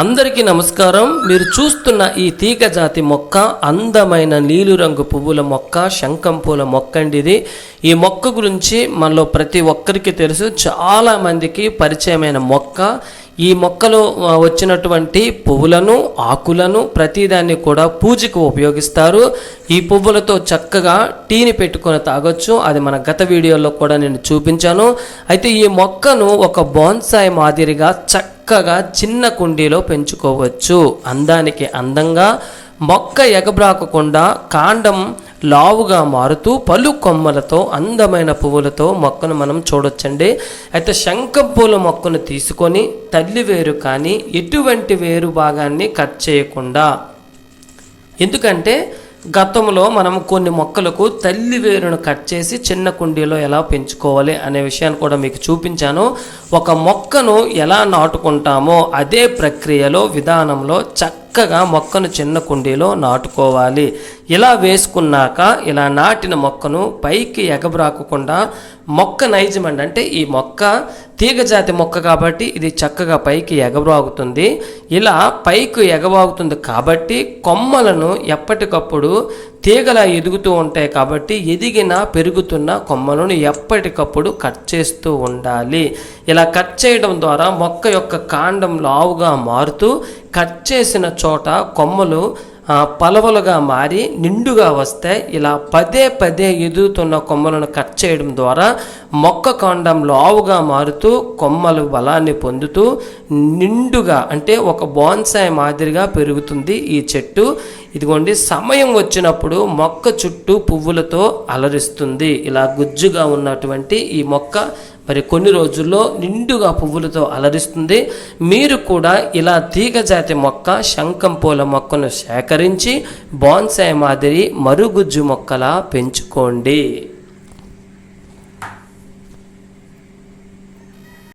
అందరికీ నమస్కారం. మీరు చూస్తున్న ఈ తీగ జాతి మొక్క అందమైన నీలిరంగు పువ్వుల మొక్క శంఖం పూల మొక్క అండి ఇది ఈ మొక్క గురించి మనలో ప్రతి ఒక్కరికి తెలుసు. చాలా మందికి పరిచయమైన మొక్క. ఈ మొక్కలు వచ్చినటువంటి పువ్వులను ఆకులను ప్రతిదాన్ని కూడా పూజకు ఉపయోగిస్తారు. ఈ పువ్వులతో చక్కగా టీని పెట్టుకొని తాగొచ్చు. అది మన గత వీడియోలో కూడా నేను చూపించాను. అయితే ఈ మొక్కను ఒక బోన్సాయి మాదిరిగా చక్కగా చిన్న కుండీలో పెంచుకోవచ్చు. అందానికి అందంగా మొక్క ఎగబ్రాకకుండా కాండం లావుగా మారుతూ పలు కొమ్మలతో అందమైన పువ్వులతో మొక్కను మనం చూడొచ్చండి. అయితే శంఖం పూల మొక్కను తీసుకొని తల్లి వేరు కానీ ఎటువంటి వేరు భాగాన్ని కట్ చేయకుండా ఎందుకంటే గతంలో మనం కొన్ని మొక్కలకు తల్లి వేరును కట్ చేసి చిన్న కుండీలో ఎలా పెంచుకోవాలి అనే విషయాన్ని కూడా మీకు చూపించాను. ఒక మొక్కను ఎలా నాటుకుంటామో అదే ప్రక్రియలో విధానంలో చక్క చక్కగా మొక్కను చిన్న కుండీలో నాటుకోవాలి. ఇలా వేసుకున్నాక ఇలా నాటిన మొక్కను పైకి ఎగబ్రాకకుండా మొక్క నైజమండి. అంటే ఈ మొక్క తీగజాతి మొక్క కాబట్టి ఇది చక్కగా పైకి ఎగబ్రాగుతుంది. ఇలా పైకి ఎగబాగుతుంది కాబట్టి కొమ్మలను ఎప్పటికప్పుడు తీగలా ఎదుగుతూ ఉంటాయి కాబట్టి ఎదిగిన పెరుగుతున్న కొమ్మలను ఎప్పటికప్పుడు కట్ చేస్తూ ఉండాలి. ఇలా కట్ చేయడం ద్వారా మొక్క యొక్క కాండం లావుగా మారుతూ కట్ చేసిన చోట కొమ్మలు పలవలుగా మారి నిండుగా వస్తాయి ఇలా పదే పదే ఎదుగుతున్న కొమ్మలను కట్ చేయడం ద్వారా మొక్క కాండం లావుగా మారుతూ కొమ్మలు బలాన్ని పొందుతూ నిండుగా అంటే ఒక బోన్సాయి మాదిరిగా పెరుగుతుంది ఈ చెట్టు. ఇదిగోండి సమయం వచ్చినప్పుడు మొక్క చుట్టూ పువ్వులతో అలరిస్తుంది. ఇలా గుజ్జుగా ఉన్నటువంటి ఈ మొక్క మరి కొన్ని రోజుల్లో నిండుగా పువ్వులతో అలరిస్తుంది. మీరు కూడా ఇలా తీగజాతి మొక్క శంఖం పూల మొక్కను సేకరించి బోన్సాయి మాదిరి మరుగుజ్జు మొక్కలా పెంచుకోండి.